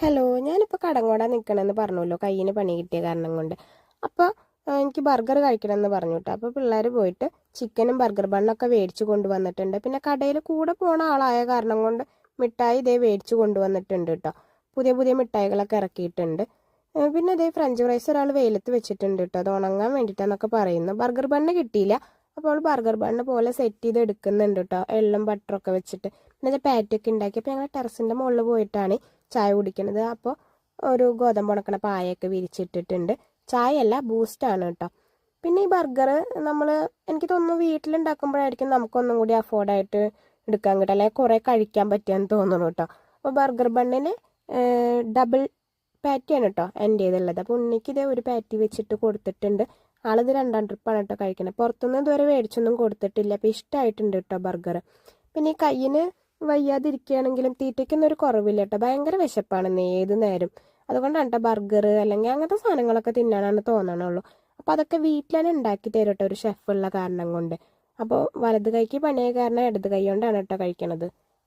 Hello ഞാനിപ്പോൾ കടങ്ങോടാൻ നിൽക്കണമെന്ന് പറഞ്ഞല്ലോ കയ്യിന് പണി കിട്ടിയ കാരണം കൊണ്ട്. അപ്പോൾ എനിക്ക് ബർഗർ കഴിക്കണമെന്ന് പറഞ്ഞു കേട്ടോ അപ്പോൾ പിള്ളേർ പോയിട്ട് ചിക്കനും ബർഗർ ബണ്ണൊക്കെ മേടിച്ച് കൊണ്ടുവന്നിട്ടുണ്ട്. പിന്നെ കടയിൽ കൂടെ പോണ ആളായ കാരണം കൊണ്ട് മിഠായി ഇതേ മേടിച്ച് കൊണ്ടുവന്നിട്ടുണ്ട് കേട്ടോ പുതിയ പുതിയ മിഠായികളൊക്കെ ഇറക്കിയിട്ടുണ്ട്. പിന്നെ അതേ ഫ്രഞ്ച് ഫ്രൈസ് ഒരാൾ വെയിലത്ത് വെച്ചിട്ടുണ്ട് കേട്ടോ അത് ഉണങ്ങാൻ വേണ്ടിയിട്ടാന്നൊക്കെ പറയുന്നു. ബർഗർ ബണ്ണ് കിട്ടിയില്ല. അപ്പോൾ ബർഗർ ബണ്ണ് പോലെ സെറ്റ് ചെയ്ത് എടുക്കുന്നുണ്ട് കേട്ടോ എള്ളും ബട്ടറൊക്കെ വെച്ചിട്ട്. പിന്നെ പാറ്റൊക്കെ ഉണ്ടാക്കി അപ്പോൾ ഞങ്ങൾ ടെറസിന്റെ മുകളിൽ പോയിട്ടാണ് ചായ കുടിക്കണത്. അപ്പോൾ ഒരു ഗോതമ്പ് ഉണക്കണ പായൊക്കെ വിരിച്ചിട്ടിട്ടുണ്ട്. ചായയല്ല ബൂസ്റ്റാണ് കേട്ടോ പിന്നെ ഈ ബർഗർ നമ്മൾ എനിക്ക് തോന്നുന്നു വീട്ടിലുണ്ടാക്കുമ്പോഴായിരിക്കും നമുക്കൊന്നും കൂടി അഫോർഡായിട്ട് എടുക്കാൻ കിട്ടുക. അല്ലെങ്കിൽ കുറേ കഴിക്കാൻ പറ്റുമെന്ന് തോന്നുന്നു കേട്ടോ അപ്പോൾ ബർഗർ ബണ്ണിന് ഡബിൾ പാറ്റിയാണ് കേട്ടോ എന്റെ ഇതുള്ളത് അപ്പോൾ ഉണ്ണിക്ക് ഇതേ ഒരു പാറ്റി വെച്ചിട്ട് കൊടുത്തിട്ടുണ്ട്. ആളിത് രണ്ടാം ട്രിപ്പാണ് കേട്ടോ കഴിക്കുന്നത് പുറത്തുനിന്ന് ഇതുവരെ മേടിച്ചൊന്നും കൊടുത്തിട്ടില്ല. അപ്പോൾ ഇഷ്ടമായിട്ടുണ്ട് കേട്ടോ ബർഗർ പിന്നെ ഈ കയ്യിന് വയ്യാതിരിക്കുകയാണെങ്കിലും തീറ്റയ്ക്കൊന്നും ഒരു കുറവില്ല കേട്ടോ. ഭയങ്കര വിശപ്പാണ് ഏത് നേരം. അതുകൊണ്ടാണ് കേട്ടോ ബർഗർ അല്ലെങ്കിൽ അങ്ങനത്തെ സാധനങ്ങളൊക്കെ തിന്നാനാണ് തോന്നണുള്ളൂ. അപ്പോൾ അതൊക്കെ വീട്ടിൽ തന്നെ ഉണ്ടാക്കി തരും കേട്ടോ ഒരു ഷെഫുള്ള കാരണം കൊണ്ട്. അപ്പോൾ വലത് കൈക്ക് പണിയായ കാരണം ഇടത് കൈ കൊണ്ടാണ് കേട്ടോ കഴിക്കണത്.